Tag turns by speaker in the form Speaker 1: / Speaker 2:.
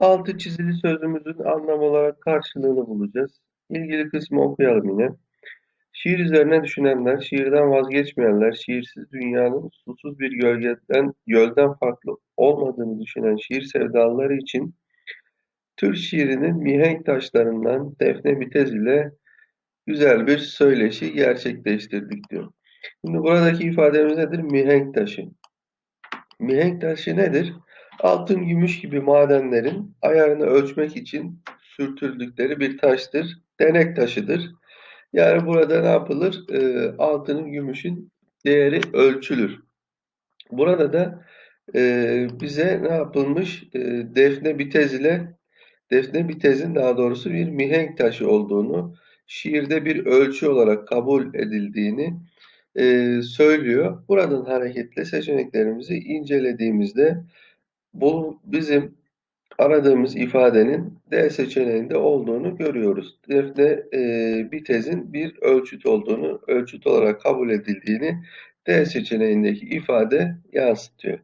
Speaker 1: Altı çizili sözümüzün anlam olarak karşılığını bulacağız. İlgili kısmı okuyalım yine. Şiir üzerine düşünenler, şiirden vazgeçmeyenler, şiirsiz dünyanın susuz bir gölgeden, gölden farklı olmadığını düşünen şiir sevdalıları için Türk şiirinin mihenk taşlarından Defne Bitez ile güzel bir söyleşi gerçekleştirdik diyor. Şimdi buradaki ifademiz nedir? Mihenk taşı. Mihenk taşı nedir? Altın, gümüş gibi madenlerin ayarını ölçmek için sürtüldükleri bir taştır. Denek taşıdır. Yani burada ne yapılır? E, altının, gümüşün değeri ölçülür. Burada da e, bize ne yapılmış? E, defne bitez ile defne bitezin daha doğrusu bir mihenk taşı olduğunu, şiirde bir ölçü olarak kabul edildiğini e, söylüyor. Buradan hareketle seçeneklerimizi incelediğimizde bu bizim aradığımız ifadenin D seçeneğinde olduğunu görüyoruz. Defne e, bir tezin bir ölçüt olduğunu, ölçüt olarak kabul edildiğini D seçeneğindeki ifade yansıtıyor.